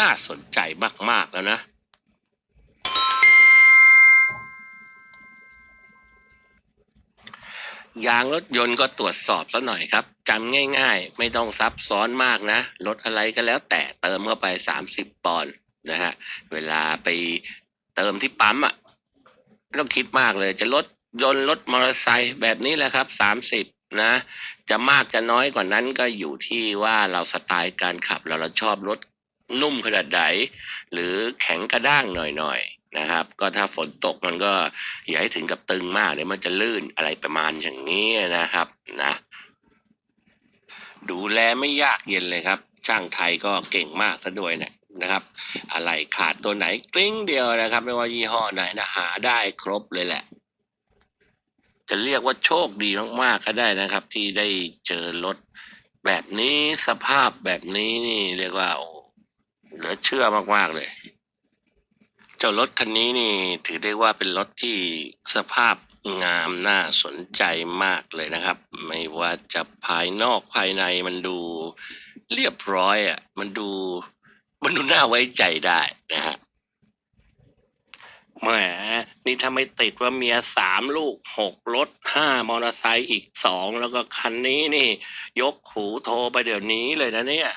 น่าสนใจมาก ๆ แล้วนะ ยางรถยนต์ก็ตรวจสอบซะหน่อยครับจำง่าย ๆ ไม่ต้องซับซ้อนมากนะ รถอะไรก็แล้วแต่เติมเข้าไป 30 ปอนด์นะฮะ เวลาไปเติมที่ปั๊มอะไม่ต้องคิดมากเลย จะรถยนต์รถมอเตอร์ไซค์แบบนี้แหละครับ30นะ จะมากจะน้อยกว่านั้นก็อยู่ที่ว่าเราสไตล์การขับเราเราชอบรถ นุ่มขนาดไหนหรือแข็งกระด้างหน่อยๆนะครับ ก็ถ้าฝนตกมันก็อย่าให้ถึงกับตึงมากเดี๋ยวมันจะลื่นอะไรประมาณอย่างนี้นะครับนะดูแลไม่ยากเย็นเลยครับ ช่างไทยก็เก่งมากซะด้วยนะนะครับ อะไรขาดตัวไหนกลิ้งเดียวนะครับ ไม่ว่ายี่ห้อไหนนะหาได้ครบเลยแหละ จะเรียกว่าโชคดีมากๆก็ได้นะครับ ที่ได้เจอรถแบบนี้สภาพแบบนี้นี่เรียกว่าโอ้ ลือเชื่อมากๆเลย เจ้ารถคันนี้นี่ถือได้ว่าเป็นรถที่สภาพงามน่าสนใจมากเลยนะครับ ไม่ว่าจะภายนอกภายในมันดูเรียบร้อยอะ มันดูมันดูน่าไว้ใจได้นะฮะแหมนี่ถ้าไม่ติดว่าเมียสามลูกหกรถห้ามอเตอร์ไซค์อีกสองแล้วก็คันนี้นี่ ยกหูโทรไปเดี๋ยวนี้เลยนะเนี่ย